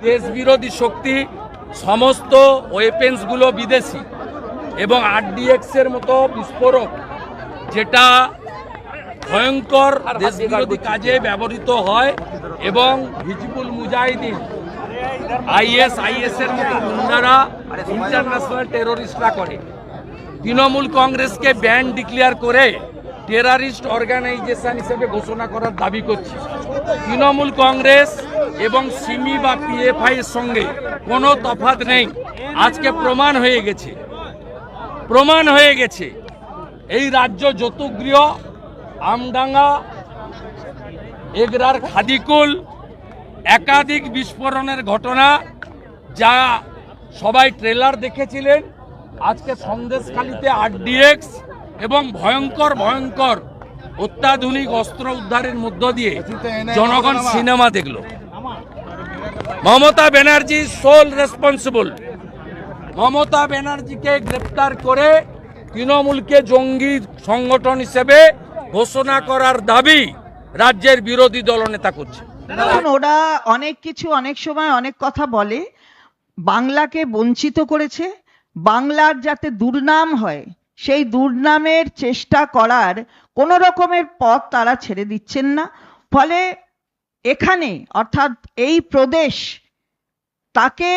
দেশ বিরোধী শক্তি সমস্ত ওয়েপেন্সগুলো বিদেশি এবং আরডিএক্স এর মতো বিস্ফোরক যেটা ভয়ঙ্কর দেশ বিরোধী কাজে ব্যবহৃত হয় এবং হিজবুল মুজাহিদিন আইএস আইএস এর মতো গুন্ডারা ইন্টারন্যাশনাল টেরোরিস্টরা করে। তৃণমূল কংগ্রেসকে ব্যান ডিক্লেয়ার করে টেরারিস্ট অর্গানাইজেশন হিসেবে ঘোষণা করার দাবি করছি। তৃণমূল কংগ্রেস এবং সিমি বা পিএফআই এর সঙ্গে কোনো তফাৎ নেই। আজকে প্রমাণ হয়ে গেছে। প্রমাণ হয়ে গেছে। এই রাজ্য যতুগৃহ, আমডাঙ্গা, এগরার খাদিকুল, একাধিক বিস্ফোরণের ঘটনা যা সবাই ট্রেলার দেখেছিলেন। আজকে সন্দেশখালিতে আরডিএক্স এবং ভয়ঙ্কর ভয়ঙ্কর অত্যাধুনিক অস্ত্র উদ্ধারের মধ্য দিয়ে জনগণ সিনেমা দেখল। মমতা ব্যানার্জি সোল রেসপন্সিবল মমতা ব্যানার্জিকে গ্রেপ্তার করে তৃণমূলকে জঙ্গি সংগঠন হিসেবে ঘোষণা করার দাবি রাজ্যের বিরোধী দলনেতা করছে। ওরা অনেক কিছু অনেক সময় অনেক কথা বলে। বাংলাকে বঞ্চিত করেছে। বাংলার যাতে দুর্নাম হয় সেই দুর্নামের চেষ্টা করার কোনো রকমের পথ তারা ছেড়ে দিচ্ছেন না। ফলে এখানে, অর্থাৎ এই প্রদেশ, তাকে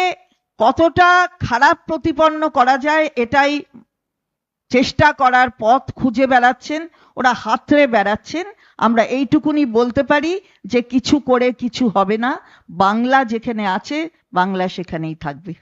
কতটা খারাপ প্রতিপন্ন করা যায় এটাই চেষ্টা করার পথ খুঁজে বেড়াচ্ছেন, ওরা হাতড়ে বেড়াচ্ছেন। আমরা এইটুকুনি বলতে পারি যে কিছু করে কিছু হবে না। বাংলা যেখানে আছে, বাংলা সেখানেই থাকবে।